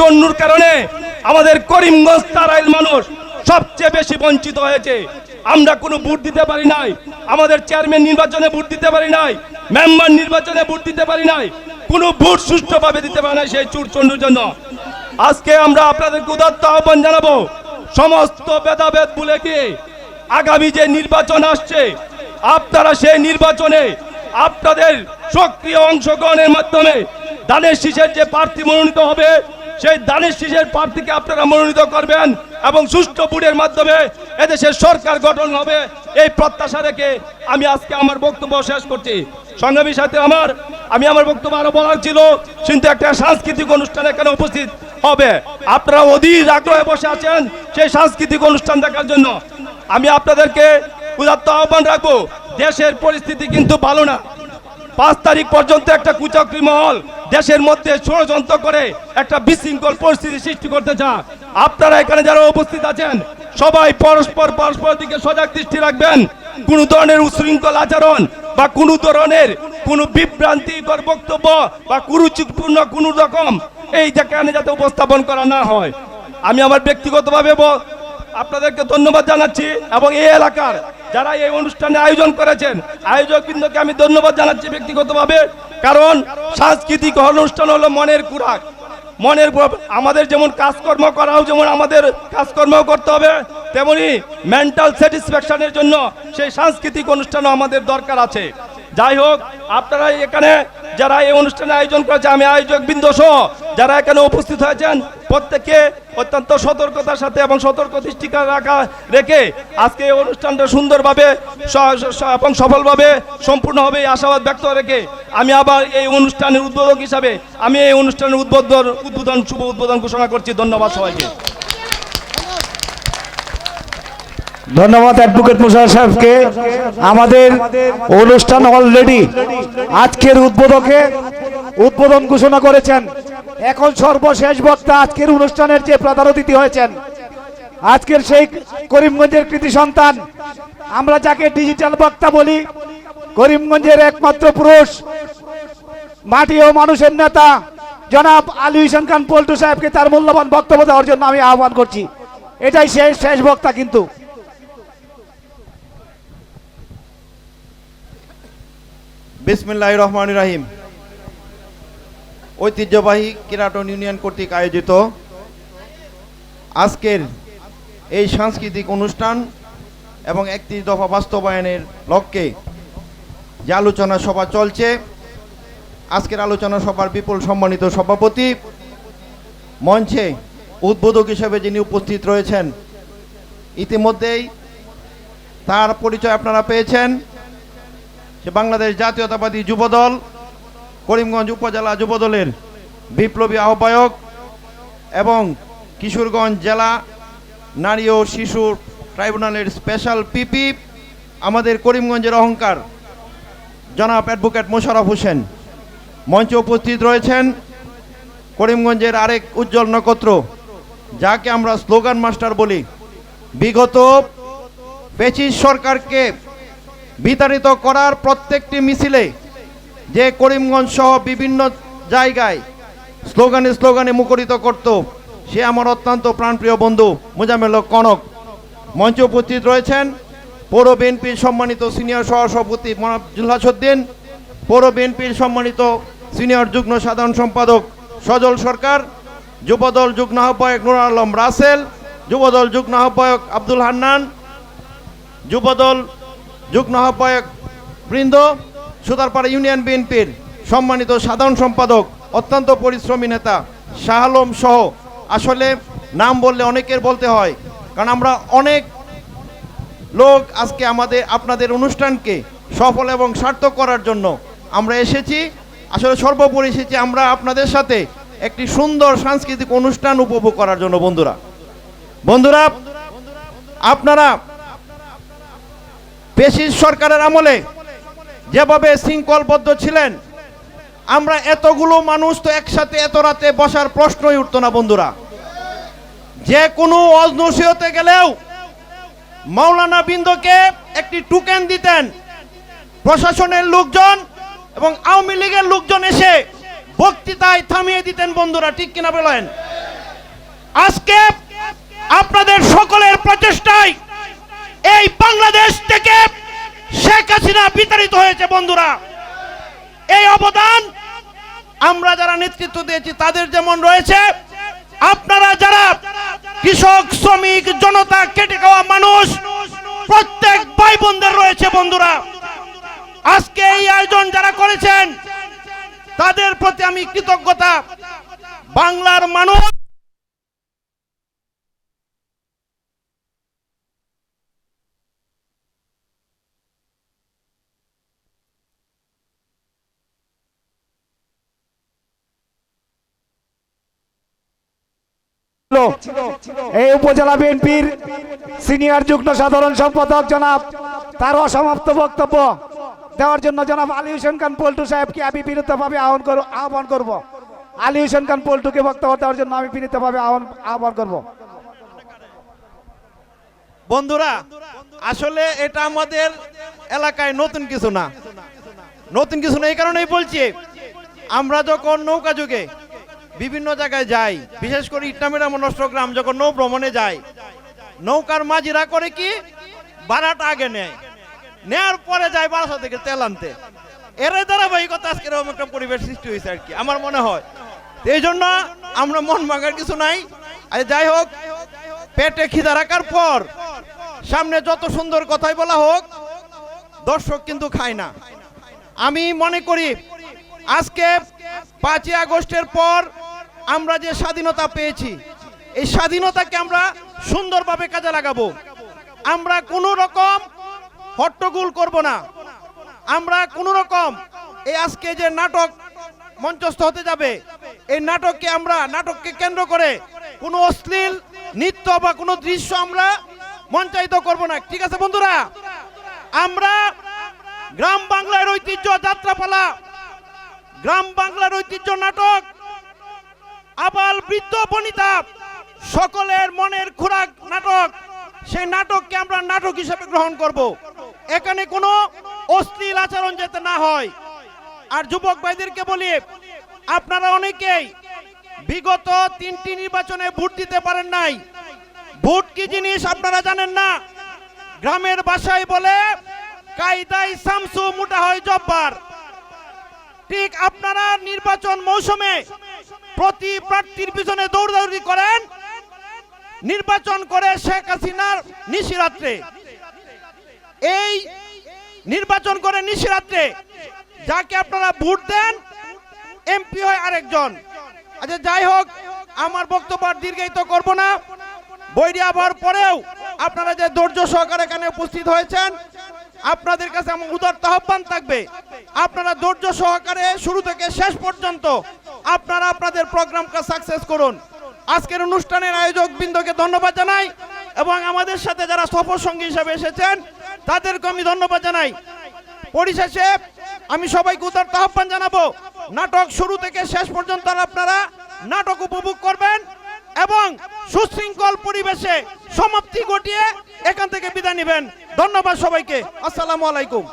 চন্নুর কারণে আমাদের করিমগঞ্জ তারাইল মানুষ সবচেয়ে বেশি বঞ্চিত হয়েছে। আমরা কোনো ভোট দিতে পারি নাই। আমাদের চেয়ারম্যান নির্বাচনে ভোট দিতে পারি নাই। মেম্বার নির্বাচনে ভোট দিতে পারি নাই। কোনো ভোট সুষ্ঠুভাবে দিতে পারি নাই সেই চুর চন্ডুর জন্য। আজকে আমরা আপনাদের উদাত্ত আহ্বান জানাব, সমস্ত ভেদাভেদ ভুলে গিয়ে আগামী যে নির্বাচন আসছে, আপনারা সেই নির্বাচনে আপনাদের সক্রিয় অংশগ্রহণের মাধ্যমে দানের শীষের যে প্রার্থী মনোনীত হবে সেই দানের শীষের প্রার্থীকে আপনারা মনোনীত করবেন এবং সুষ্ঠু বুড়ের মাধ্যমে এদেশের সরকার গঠন হবে। এই প্রত্যাশা রেখে আমি আজকে আমার বক্তব্য শেষ করছি। সংগ্রামী সাথে আমার, আমি আমার বক্তব্য আরও বলার ছিল, কিন্তু একটা সাংস্কৃতিক অনুষ্ঠান এখানে উপস্থিত হবে। আপনারা অধীর আগ্রহে বসে আছেন সেই সাংস্কৃতিক অনুষ্ঠান দেখার জন্য। আমি আপনাদেরকে উদাত্ত আহ্বান রাখব, দেশের পরিস্থিতি কিন্তু ভালো না। পাঁচ তারিখ পর্যন্ত একটা কুচক্রি মহল দেশের মধ্যে ষড়যন্ত্র করে একটা বিশৃঙ্খল পরিস্থিতি সৃষ্টি করতে চান আপনারা এখানে যারা উপস্থিত আছেন, সবাই পরস্পর পরস্পর দিকে সজাগ দৃষ্টি রাখবেন। কোনো ধরনের উশৃঙ্খল আচরণ বা কোনো ধরনের কোনো বিভ্রান্তিকর বক্তব্য বা কুরুচিপূর্ণ কোনো রকম এই যেখানে যাতে উপস্থাপন করা না হয়। আমি আমার ব্যক্তিগতভাবে আপনাদেরকে ধন্যবাদ জানাচ্ছি এবং এই এলাকার যারা এই অনুষ্ঠানে আয়োজন করেছেন আয়োজক বৃন্দকে আমি ধন্যবাদ জানাচ্ছি ব্যক্তিগতভাবে। কারণ সাংস্কৃতিক অনুষ্ঠান হলো মনের কুরাক। মনের আমাদের যেমন কাজকর্ম করাও যেমন আমাদের কাজকর্ম করতে হবে, তেমনি মেন্টাল স্যাটিসফ্যাকশনের জন্য সেই সাংস্কৃতিক অনুষ্ঠানও আমাদের দরকার আছে। যাই হোক, আপনারা এখানে যারা এই অনুষ্ঠানে আয়োজন করেছে, আমি আয়োজক বৃন্দ সহ যারা এখানে উপস্থিত হয়েছেন প্রত্যেকে অত্যন্ত সতর্কতার সাথে এবং সতর্ক দৃষ্টিকা রাখা, রেখে আজকে এই অনুষ্ঠানটা সুন্দরভাবে এবং সফলভাবে সম্পূর্ণ হবে আশাবাদ ব্যক্ত রেখে আমি আবার এই অনুষ্ঠানের উদ্বোধক হিসাবে আমি এই অনুষ্ঠানের উদ্বোধন উদ্বোধন, শুভ উদ্বোধন ঘোষণা করছি। ধন্যবাদ সবাইকে। ধন্যবাদ অ্যাডভোকেট মুশার সাহেবকে। আমাদের অনুষ্ঠান অলরেডি আজকের উদ্বোধকে উদ্বোধন ঘোষণা করেছেন। এখন সর্বশেষ বক্তা আজকের অনুষ্ঠানের যে প্রধান অতিথি হয়েছেন, আজকের সেই করিমগঞ্জের কৃতি সন্তান। আমরা যাকে ডিজিটাল বক্তা বলি, করিমগঞ্জের একমাত্র পুরুষ, মাটি ও মানুষের নেতা, জনাব আলী হোসেন খান পল্টু সাহেবকে তার মূল্যবান বক্তব্য দেওয়ার জন্য আমি আহ্বান করছি। এটাই শেষ শেষ বক্তা কিন্তু। বিসমিল্লাহ রহমান রাহিম। ঐতিহ্যবাহী কিরাটন ইউনিয়ন কর্তৃক আয়োজিত আজকের এই সাংস্কৃতিক অনুষ্ঠান এবং একত্রিশ দফা বাস্তবায়নের লক্ষ্যে যে আলোচনা সভা চলছে, আজকের আলোচনা সভার বিপুল সম্মানিত সভাপতি মঞ্চে উদ্বোধক হিসেবে যিনি উপস্থিত রয়েছেন, ইতিমধ্যেই তার পরিচয় আপনারা পেয়েছেন। সে বাংলাদেশ জাতীয়তাবাদী যুবদল করিমগঞ্জ উপজেলা যুবদলের বিপ্লবী আহ্বায়ক এবং কিশোরগঞ্জ জেলা নারী ও শিশু ট্রাইব্যুনালের স্পেশাল পিপি, আমাদের করিমগঞ্জের অহংকার। জনাব অ্যাডভোকেট মোশারফ হোসেন মঞ্চে উপস্থিত রয়েছেন করিমগঞ্জের আরেক উজ্জ্বল নক্ষত্র, যাকে আমরা স্লোগান মাস্টার বলি। বিগত পেচিস সরকারকে বিতাড়িত করার প্রত্যেকটি মিছিলে যে করিমগঞ্জ সহ বিভিন্ন জায়গায় স্লোগানে স্লোগানে মুখরিত করত, সে আমার অত্যন্ত প্রাণপ্রিয় বন্ধু মুজামেল কনক। মঞ্চে উপস্থিত রয়েছেন পৌর বিএনপির সম্মানিত সিনিয়র সহসভাপতি মোহাম্মদ জুলহাসুদ্দিন পৌর বিএনপির সম্মানিত সিনিয়র যুগ্ম সাধারণ সম্পাদক সজল সরকার, যুবদল যুগ্ম আহ্বায়ক নুর আলম রাসেল, যুবদল যুগ্ম আহ্বায়ক আব্দুল হান্নান, যুবদল যুগ্ম আহ্বায়ক বৃন্দ সুতারপাড়া ইউনিয়ন বিএনপির সম্মানিত সাধারণ সম্পাদক, অত্যন্ত পরিশ্রমী নেতা শাহ আলম সহ। আসলে নাম বললে অনেকের বলতে হয়, কারণ আমরা অনেক লোক আজকে আমাদের, আপনাদের অনুষ্ঠানকে সফল এবং সার্থক করার জন্য আমরা এসেছি। আসলে সর্বোপরি এসেছি আমরা আপনাদের সাথে একটি সুন্দর সাংস্কৃতিক অনুষ্ঠান উপভোগ করার জন্য, বন্ধুরা। বন্ধুরা, আপনারা পেশিস সরকারের আমলে যেভাবে শৃঙ্খলবদ্ধ ছিলেন, আমরা এতগুলো মানুষ তো একসাথে এত রাতে বসার প্রশ্নই উঠতো না, বন্ধুরা। যে কোনো অজনসিহতে গেলেও মাওলানা বিন্দুকে একটি টুকেন দিতেন, প্রশাসনের লোকজন এবং আওয়ামী লীগের লোকজন এসে বক্তৃতায় থামিয়ে দিতেন, বন্ধুরা, ঠিক কিনা বলেন? আজকে আপনাদের সকলের প্রচেষ্টায় এই বাংলাদেশ থেকে শেখ হাসিনা বিতাড়িত হয়েছে, বন্ধুরা। এই অবদান আমরা যারা নেতৃত্ব দিয়েছি, তাদের যেমন রয়েছে, আপনারা যারা কৃষক, শ্রমিক, জনতা, কেটে খাওয়া মানুষ, প্রত্যেক ভাই বোনদের রয়েছে, বন্ধুরা। আজকে এই আয়োজন যারা করেছেন, তাদের প্রতি আমি কৃতজ্ঞতা। বাংলার মানুষ এই উপজেলা বিএনপির সিনিয়র যুগ্ম সাধারণ সম্পাদক জনাব তার অসমাপ্ত বক্তব্য দেওয়ার জন্য জনাব আলী হোসেন খান পল্টু সাহেবকে আমি বিনীতভাবে আহ্বান করব আহ্বান করব। আলী হোসেন খান পল্টুকে বক্তব্য দেওয়ার জন্য আমি বিনীতভাবে আহ্বান করব। বন্ধুরা, আসলে এটা আমাদের এলাকায় নতুন কিছু না। নতুন কিছু না, এই কারণেই বলছি, আমরা যখন নৌকা যুগে বিভিন্ন জায়গায় যাই। বিশেষ করে ইটনামের নষ্টগ্রাম যখন নৌ ভ্রমণে যাই, নৌকার মাঝিরা করে কি? ভাড়াটা আগে নেয়। নেয়ার পরে যায় বারাসা থেকে তেল আনতে। এর ধারাবাহিকতা আজকে এরকম একটা পরিবেশ সৃষ্টি হয়েছে আর কি, আমার মনে হয়। এই জন্য আমরা মন ভাঙার কিছু নাই। আর যাই হোক, পেটে খিদা রাখার পর সামনে যত সুন্দর কথাই বলা হোক, দর্শক কিন্তু খায় না। আমি মনে করি আজকে পাঁচই আগস্টের পর আমরা যে স্বাধীনতা পেয়েছি, এই স্বাধীনতাকে আমরা সুন্দরভাবে কাজে লাগাবো। আমরা কোনো রকম হট্টগোল করব না। আমরা কোনো রকম এই আজকে যে নাটক মঞ্চস্থ হতে যাবে, এই নাটককে আমরা, নাটককে কেন্দ্র করে কোনো অশ্লীল নৃত্য বা কোনো দৃশ্য আমরা মঞ্চায়িত করব না। ঠিক আছে বন্ধুরা? আমরা গ্রাম বাংলার ঐতিহ্য যাত্রাপালা গ্রাম বাংলার ঐতিহ্য নাটক। আবাল বৃদ্ধ বনিতা, সকলের মনের খোরাক নাটক। সেই নাটককে আমরা নাটক হিসেবে গ্রহণ করব। এখানে কোনো অশ্লীল আচরণ যাতে না হয়। আর যুবক ভাইদেরকে বলি, আপনারা অনেকেই বিগত তিনটি নির্বাচনে ভোট দিতে পারেন নাই। ভোট কি জিনিস আপনারা জানেন না? গ্রামের বাসায় বলে কায়দাই সামসু মোটা হয় জব্বার। ঠিক আপনারা নির্বাচন মৌসুমে প্রতি প্রার্থীর পিছনে দৌড়দৌড়ি করেন। নির্বাচন করে শেখ হাসিনার নিশিরাত্রে। এই নির্বাচন করে নিশিরাত্রে যাকে আপনারা ভোট দেন, এমপি হয় আরেকজন। আচ্ছা যাই হোক, আমার বক্তব্য আর দীর্ঘায়িত করব না। বৈরি আবার পরেও আপনারা যে ধৈর্য সহকারে এখানে উপস্থিত হয়েছেন আপনাদের কাছে আমার উদার্ত আহ্বান থাকবে। আপনারা ধৈর্য সহকারে শুরু থেকে শেষ পর্যন্ত আপনারা আপনাদের প্রোগ্রামকে সাকসেস করুন। আজকের অনুষ্ঠানের আয়োজক বৃন্দকে ধন্যবাদ জানাই এবং আমাদের সাথে যারা সফর সঙ্গী হিসেবে এসেছেন, তাদেরকে আমি ধন্যবাদ জানাই। পরিশেষে আমি সবাইকে উদার্ত আহ্বান জানাব। নাটক শুরু থেকে শেষ পর্যন্ত আপনারা নাটক উপভোগ করবেন। এবং সুশৃঙ্খল পরিবেশে সমাপ্তি ঘটিয়ে এখান থেকে বিদায় নেবেন। ধন্যবাদ সবাইকে। আসসালামু আলাইকুম।